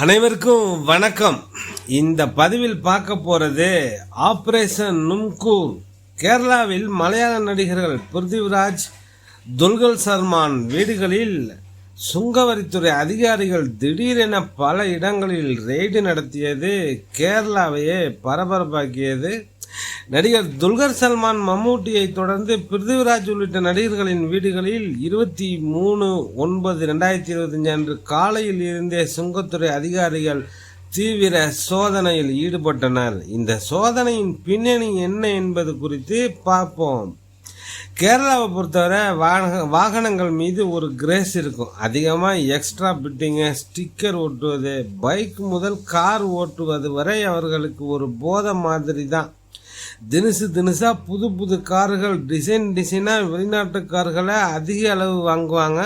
அனைவருக்கும் வணக்கம். இந்த பதிவில் பார்க்க போறது ஆபரேஷன் நும்கூர். கேரளாவில் மலையாள நடிகர்கள் பிருத்திவிராஜ் துல்கல் சர்மான் வீடுகளில் சுங்கவரித்துறை அதிகாரிகள் திடீரென பல இடங்களில் ரெய்டு நடத்தியது கேரளாவையே பரபரப்பாக்கியது. நடிகர் துல்கர் சல்மான் மம்மூட்டியை தொடர்ந்து பிருத்திவிராஜ் உள்ளிட்ட நடிகர்களின் வீடுகளில் இருபத்தி மூணு ஒன்பது ரெண்டாயிரத்தி இருபத்தஞ்சு அன்று காலையில் இருந்தே சுங்கத்துறை அதிகாரிகள் தீவிர சோதனையில் ஈடுபட்டனர். இந்த சோதனையின் பின்னணி என்ன என்பது குறித்து பார்ப்போம். கேரளாவை பொறுத்தவரை வாகன வாகனங்கள் மீது ஒரு கிரேஸ் இருக்கும். அதிகமாக எக்ஸ்ட்ரா பிட்டிங்கு ஸ்டிக்கர் ஓட்டுவது பைக் முதல் கார் ஓட்டுவது வரை அவர்களுக்கு ஒரு போதை மாதிரி தான். தினசு தினசாக புது புது கார்கள் டிசைன் டிசைனாக வெளிநாட்டு கார்களை அதிக அளவு வாங்குவாங்க.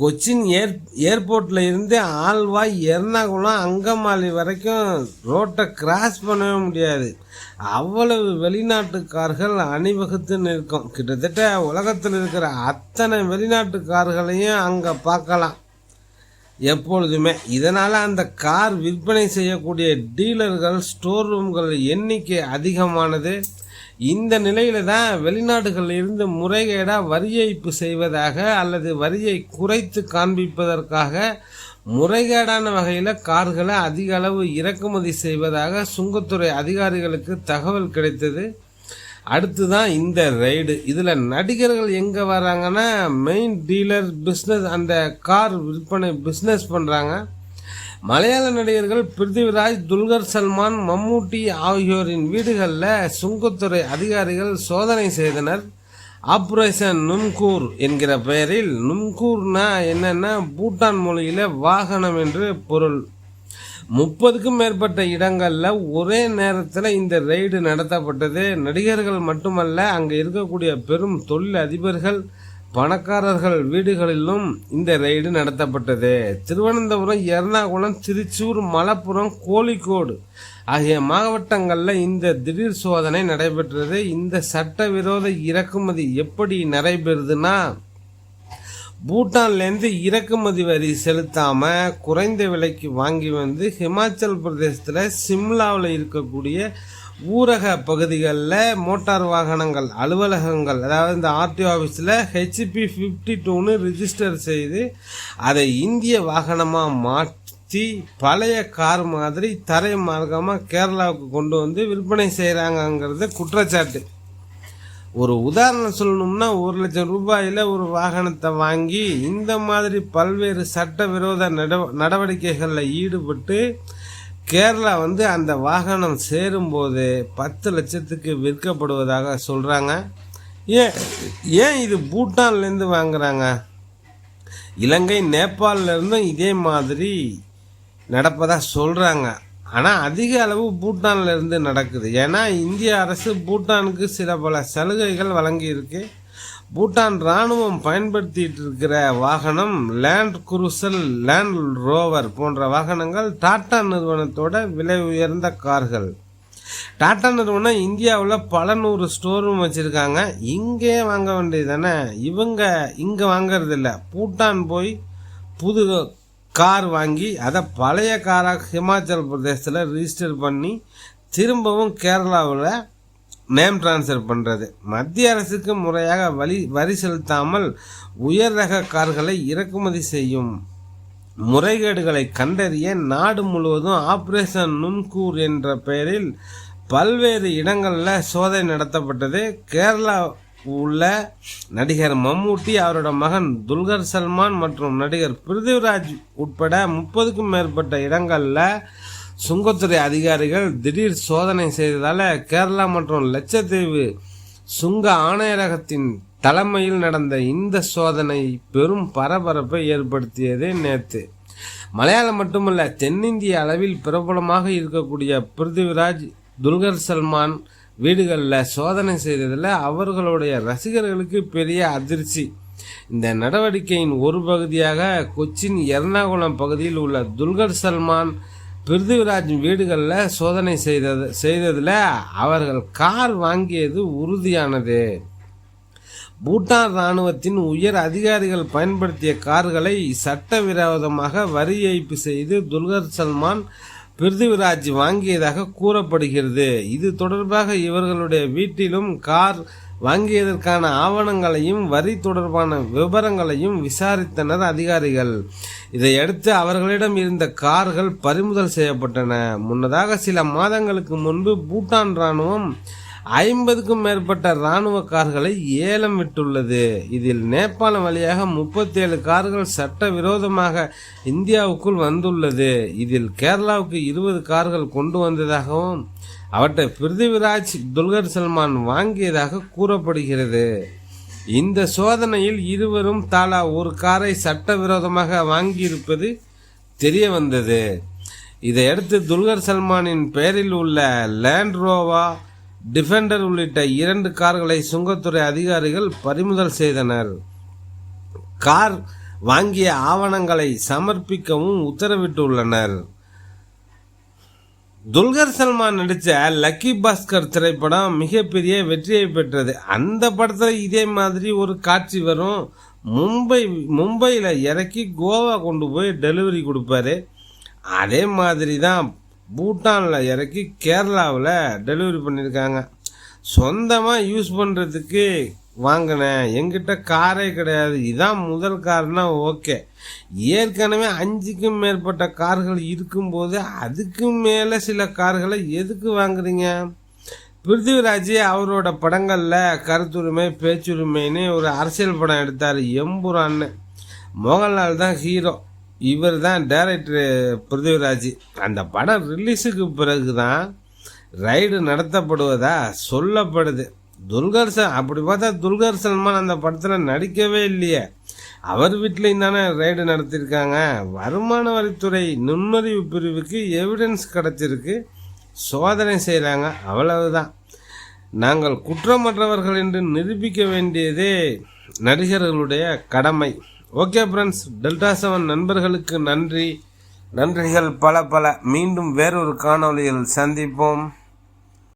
கொச்சின் ஏர் ஏர்போர்ட்டில் இருந்து ஆழ்வாய் எர்ணாகுளம் அங்கமாலி வரைக்கும் ரோட்டை கிராஸ் பண்ணவே முடியாது. அவ்வளவு வெளிநாட்டு கார்கள் அணிவகுத்து நிற்கும். கிட்டத்தட்ட உலகத்தில் இருக்கிற அத்தனை வெளிநாட்டு கார்களையும் அங்கே பார்க்கலாம். எப்பொழுதுமே. இதனால் அந்த கார் விற்பனை செய்யக்கூடிய டீலர்கள் ஸ்டோர் ரூம்கள் எண்ணிக்கை அதிகமானது. இந்த நிலையில தான் வெளிநாடுகளில் இருந்து முறைகேடாக வரி ஏய்ப்பு செய்வதாக அல்லது வரியை குறைத்து காண்பிப்பதற்காக முறைகேடான வகையில் கார்களை அதிக அளவு இறக்குமதி செய்வதாக சுங்கத்துறை அதிகாரிகளுக்கு தகவல் கிடைத்தது. அடுத்து தான் இந்த ரைடு இதில் நடிகர்கள் எங்கே வராங்கன்னா மெயின் டீலர் பிஸ்னஸ் அந்த கார் விற்பனை பிஸ்னஸ் பண்ணுறாங்க மலையாள நடிகர்கள் பிருத்திவிராஜ் துல்கர் சல்மான் மம்மூட்டி ஆகியோரின் வீடுகளில் சுங்கத்துறை அதிகாரிகள் சோதனை செய்தனர். ஆப்ரேஷன் நும்கூர் என்கிற பெயரில். நும்கூர்னா என்னென்னா பூட்டான் மொழியில் வாகனம் என்று பொருள். முப்பதுக்கும் மேற்பட்ட இடங்களில் ஒரே நேரத்தில் இந்த ரெய்டு நடத்தப்பட்டது. நடிகர்கள் மட்டுமல்ல அங்கே இருக்கக்கூடிய பெரும் தொழில் அதிபர்கள் பணக்காரர்கள் வீடுகளிலும் இந்த ரெய்டு நடத்தப்பட்டது. திருவனந்தபுரம் எர்ணாகுளம் திருச்சூர் மலப்புரம் கோழிக்கோடு ஆகிய மாவட்டங்களில் இந்த திடீர் சோதனை நடைபெற்றது. இந்த சட்டவிரோத இறக்குமதி எப்படி நடைபெறுதுன்னா பூட்டான்லேருந்து இறக்குமதி வரி செலுத்தாமல் குறைந்த விலைக்கு வாங்கி வந்து ஹிமாச்சல் பிரதேசத்தில் சிம்லாவில் இருக்கக்கூடிய ஊரக பகுதிகளில் மோட்டார் வாகனங்கள் அலுவலகங்கள் அதாவது இந்த ஆர்டிஓ ஆஃபீஸில் ஹெச்பி ஃபிஃப்டி டூன்னு ரிஜிஸ்டர் செய்து அதை இந்திய வாகனமாக மாற்றி பழைய கார் மாதிரி தரை மார்க்கமாக கேரளாவுக்கு கொண்டு வந்து விற்பனை செய்கிறாங்கங்கிறது குற்றச்சாட்டு. ஒரு உதாரணம் சொல்லணும்னா ஒரு லட்சம் ரூபாயில் ஒரு வாகனத்தை வாங்கி இந்த மாதிரி பல்வேறு சட்டவிரோத நடவ நடவடிக்கைகளில் ஈடுபட்டு கேரளா வந்து அந்த வாகனம் சேரும்போது பத்து லட்சத்துக்கு விற்கப்படுவதாக சொல்கிறாங்க ஏன் ஏன் இது பூட்டான்லேருந்து வாங்குறாங்க? இலங்கை நேபாளிலிருந்தும் இதே மாதிரி நடப்பதாக சொல்கிறாங்க ஆனால் அதிக அளவு பூட்டானில் இருந்து நடக்குது. ஏன்னா இந்திய அரசு பூட்டானுக்கு சில பல சலுகைகள் வழங்கியிருக்கு. பூட்டான் இராணுவம் பயன்படுத்திட்டு இருக்கிற வாகனம் லேண்ட் குரூசல் லேண்ட் ரோவர் போன்ற வாகனங்கள் டாடா நிறுவனத்தோட விலை உயர்ந்த கார்கள். டாடா நிறுவனம் இந்தியாவில் பல நூறு ஸ்டோர் ரூம் வச்சுருக்காங்க. இங்கே வாங்க வேண்டியது தானே? இவங்க இங்கே வாங்கறதில்ல. பூட்டான் போய் புது கார் வாங்கி அதை பழைய காராக ஹிமாச்சல் பிரதேசத்தில் ரிஜிஸ்டர் பண்ணி திரும்பவும் கேரளாவில் நேம் டிரான்ஸ்ஃபர் பண்ணுறது மத்திய அரசுக்கு முறையாக வரி வரி செலுத்தாமல் உயர் ரக கார்களை இறக்குமதி செய்யும் முறைகேடுகளை கண்டறிய நாடு முழுவதும் ஆப்ரேஷன் நுண்கூர் என்ற பெயரில் பல்வேறு இடங்களில் சோதனை நடத்தப்பட்டது. கேரளா உள்ள நடிகர் மம்மூட்டி அவரோட மகன் துல்கர் சல்மான் மற்றும் நடிகர் பிருத்திவிராஜ் உட்பட முப்பதுக்கும் மேற்பட்ட இடங்களில் சுங்கத்துறை அதிகாரிகள் திடீர் சோதனை செய்ததால் கேரளா மற்றும் லட்சத்தீவு சுங்க ஆணையரகத்தின் தலைமையில் நடந்த இந்த சோதனை பெரும் பரபரப்பை ஏற்படுத்தியது நேற்று மலையாளம் மட்டுமல்ல தென்னிந்திய அளவில் பிரபலமாக இருக்கக்கூடிய பிருத்திவிராஜ் துல்கர் சல்மான் வீடுகளில் சோதனை செய்ததில் அவர்களுடைய ரசிகர்களுக்கு பெரிய அதிர்ச்சி. இந்த நடவடிக்கையின் ஒரு பகுதியாக கொச்சின் எர்ணாகுளம் பகுதியில் உள்ள துல்கர் சல்மான் பிருத்திவிராஜ் வீடுகளில் சோதனை செய்தது செய்ததில் அவர்கள் கார் வாங்கியது உறுதியானது. பூட்டான் இராணுவத்தின் உயர் அதிகாரிகள் பயன்படுத்திய கார்களை சட்டவிரோதமாக வரி ஏய்ப்பு செய்து துல்கர் சல்மான் பிருத்திவிராஜ் வாங்கியதாக கூறப்படுகிறது. இது தொடர்பாக இவர்களுடைய வீட்டிலும் கார் வாங்கியதற்கான ஆவணங்களையும் வரி தொடர்பான விவரங்களையும் விசாரித்தனர் அதிகாரிகள். இதையடுத்து அவர்களிடம் இருந்த கார்கள் பறிமுதல் செய்யப்பட்டன. முன்னதாக சில மாதங்களுக்கு முன்பு பூட்டான் ராணுவம் ஐம்பதுக்கும் மேற்பட்ட இராணுவ கார்களை ஏலம் விட்டுள்ளது. இதில் நேபாளம் வழியாக முப்பத்தேழு கார்கள் சட்டவிரோதமாக இந்தியாவுக்குள் வந்துள்ளது. இதில் கேரளாவுக்கு இருபது கார்கள் கொண்டு வந்ததாகவும் அவற்றை பிருத்திவிராஜ் துல்கர் சல்மான் வாங்கியதாக கூறப்படுகிறது. இந்த சோதனையில் இருவரும் தாலா ஒரு காரை சட்டவிரோதமாக வாங்கியிருப்பது தெரிய வந்தது இதையடுத்து துல்கர் சல்மானின் பெயரில் உள்ள லேண்ட் ரோவா டிஃபெண்டர் உள்ளிட்ட இரண்டு கார்களை சுங்கத்துறை அதிகாரிகள் பறிமுதல் செய்தனர். கார் வாங்கிய ஆவணங்களை சமர்ப்பிக்கவும் உத்தரவிட்டுள்ளனர். துல்கர் சல்மான் நடித்த லக்கி பாஸ்கர் திரைப்படம் மிகப்பெரிய வெற்றியை பெற்றது. அந்த படத்தில் இதே மாதிரி ஒரு காட்சி வரும். மும்பை மும்பையில் இறக்கி கோவா கொண்டு போய் டெலிவரி கொடுப்பாரு. அதே மாதிரி தான் பூட்டானில் இறக்கி கேரளாவில் டெலிவரி பண்ணியிருக்காங்க சொந்தமாக யூஸ் பண்ணுறதுக்கு வாங்கினேன். எங்கிட்ட காரே கிடையாது. இதான் முதல் கார்னா ஓகே. ஏற்கனவே அஞ்சுக்கும் மேற்பட்ட கார்கள் இருக்கும்போது அதுக்கு மேலே சில கார்களை எதுக்கு வாங்குறீங்க? பிருத்திவிராஜ் அவரோட படங்களில் கருத்துரிமை பேச்சுரிமைன்னு ஒரு அரசியல் படம் எடுத்தார் எம்புரான்னு. மோகன்லால் தான் ஹீரோ. இவர் தான் டைரக்டர் பிருத்திவிராஜ் அந்த படம் ரிலீஸுக்கு பிறகு தான் ரைடு நடத்தப்படுவதா சொல்லப்படுது. துல்கர் சல் அப்படி பார்த்தா துல்கர் சல்மான் அந்த படத்தில் நடிக்கவே இல்லையே. அவர் வீட்லேயும் தானே ரைடு நடத்தியிருக்காங்க வருமான வரித்துறை நுண்ணறிவு பிரிவுக்கு எவிடன்ஸ் கிடச்சிருக்கு. சோதனை செய்கிறாங்க அவ்வளவுதான். நாங்கள் குற்றமற்றவர்கள் என்று நிரூபிக்க வேண்டியதே நடிகர்களுடைய கடமை. ஓகே ஃப்ரெண்ட்ஸ் டெல்டா செவன் நண்பர்களுக்கு நன்றி. நன்றிகள் பல பல. மீண்டும் வேறொரு காணொளியில் சந்திப்போம்.